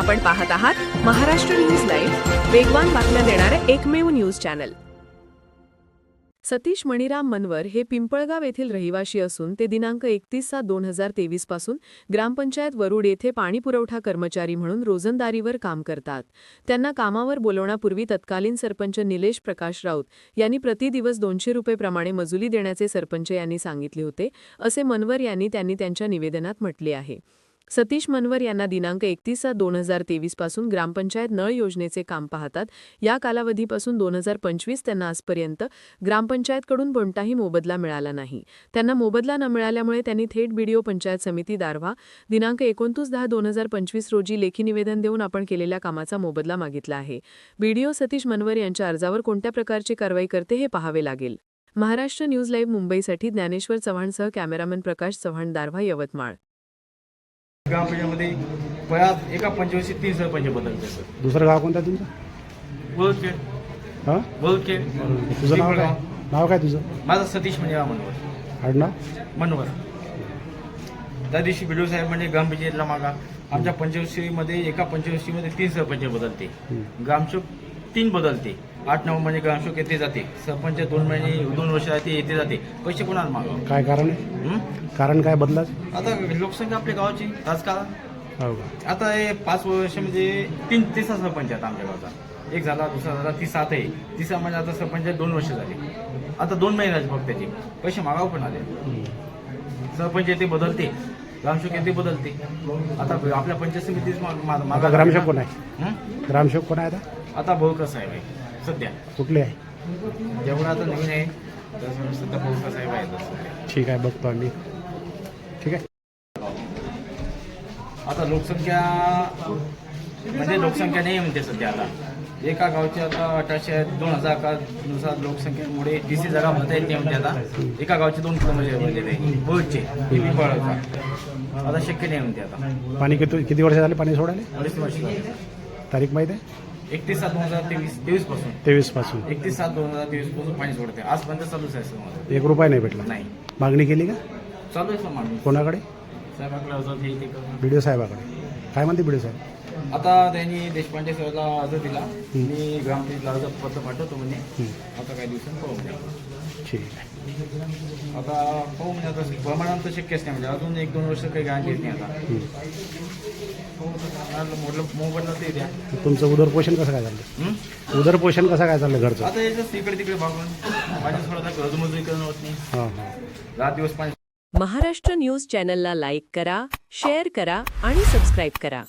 आपण पाहत आहात महाराष्ट्र न्यूज लाईव्ह वेगवान बातम्या देणारे एकमेव न्यूज चॅनल. सतीश मणिराम मनवर हे पिंपळगाव येथील रहिवाशी असून ते दिनांक एकतीस सात दोन हजार तेवीसपासून ग्रामपंचायत वरुड येथे पाणीपुरवठा कर्मचारी म्हणून रोजंदारीवर काम करतात. त्यांना कामावर बोलवण्यापूर्वी तत्कालीन सरपंच निलेश प्रकाश राऊत यांनी प्रतिदिवस दोनशे रुपयेप्रमाणे मजुरी देण्याचे सरपंच यांनी सांगितले होते असे मनवर यांनी त्यांनी त्यांच्या निवेदनात म्हटले आहे. सतीश मनवर यांना दिनांक एकतीस सात दोन हजार तेवीसपासून ग्रामपंचायत नळ योजनेचे काम पाहतात. या कालावधीपासून दोन हजार पंचवीस त्यांना आजपर्यंत ग्रामपंचायतकडून कोणताही मोबदला मिळाला नाही. त्यांना मोबदला न मिळाल्यामुळे त्यांनी थेट बीडीओ पंचायत समिती दारव्हा दिनांक एकोणतीस दहा दोन हजार पंचवीस रोजी लेखी निवेदन देऊन आपण केलेल्या कामाचा मोबदला मागितला आहे. बीडीओ सतीश मनवर यांच्या अर्जावर कोणत्या प्रकारची कारवाई करते हे पाहावे लागेल. महाराष्ट्र न्यूज लाईव्ह मुंबईसाठी ज्ञानेश्वर चव्हाणसह कॅमेरामन प्रकाश चव्हाण दारव्हा यवतमाळ. ग्रामपंचायतमध्ये बऱ्याच एका पंचवर्षी तीन सरपंच बदलते सर. दुसरं गाव कोणतं तुमचं? बोलके हां? बोलके तुझं नाव काय? नाव काय तुझं? माझा सतीश म्हणजे मनवर आडनाव? मनवर त्या दिवशी बिडो साहेब म्हणजे ग्रामपंचायतला मागा. आमच्या पंचवर्षीमध्ये एका पंचवर्षीमध्ये तीन सरपंच बदलते. ग्रामशोक तीन बदलते. आठ नऊ महिने ग्रामशोक येते जाते. सरपंच दोन महिने दोन वर्ष ते येते जाते. पैसे कोणाला मागा? काय कारण? आहे? कारण काय बदलाच आता लोकसंख्या आपल्या गावाची राजकारण. हो का? आता हे पाच वर्षामध्ये तीन तिसरा सरपंच आहेत आमच्या गावचा. एक झाला दुसरा झाला ती सात आहे. तिसरा म्हणजे आता सरपंच दोन वर्ष झाले. आता दोन महिने झाले फक्त त्याचे पैसे मागाव पण आले. सरपंच येते बदलते. ग्रामसेवक येते बदलते. आता आपल्या पंचायत समितीच माग- आता ग्रामसेवक कोण आहे? हं? ग्रामसेवक कोण आहे आता? आता बोरकर साहेब आहे. सध्या. कुठले आहे? जेवढा आता नवीन आहे. तसं सध्या साहेब सध्या. ठीक आहे बघतो आम्ही. ठीक आहे. आता लोकसंख्या म्हणजे लोकसंख्या नाही म्हणते सध्या आता. एका गावची आता अठराशे दोन हजार का नुसार लोकसंख्येमुळे टी सी जागा भरता येत नाही म्हणते आता. एका गावचे दोन किलोमीटर म्हणजे पिंपळाचा आता शक्य नाही म्हणते आता. पाणी किती किती वर्ष झाले? पाणी सोडायला? अडीच वर्ष तारीख माहीत आहे? एकतीस सात दोन हजार तेवीस तेवीसपासून तेवीसपासून एकतीस सात दोन हजार तेवीसपासून पाणी सोडते. आजपर्यंत चालूच आहे सर एक रुपया नाही भेटला. नाही. मागणी केली का? चालू आहे सर मागणी. कोणाकडे? साहेबांकडे अर्ज हे ते करून. बी डी ओ साहेबाकडे. काय म्हणते बी डी ओ साहेब? आता त्यांनी देशपांडे सरला अर्ज दिला. मी ग्रामपंचायतला अर्ज पत्र पाठवतो म्हणजे आता काही दिवसांनी पाहू ठीक आहे. आता पाहू म्हणजे आता प्रमाणात तर शक्यच नाही म्हणजे अजून एक दोन वर्ष काही गॅरंटी येत नाही आता. मोडलं मोबाईलला ते द्या. तुमचं उदरपोषण कसं काय हं? उदरपोषण कसं काय चाललं घरचं? आता याचं इकडे तिकडे भागून. माझ्या थोडासा कर्जमजुरी करणं होत नाही. हां हां. रात दिवस पाणी महाराष्ट्र न्यूज चॅनलला लाईक करा शेअर करा आणि सबस्क्राईब करा.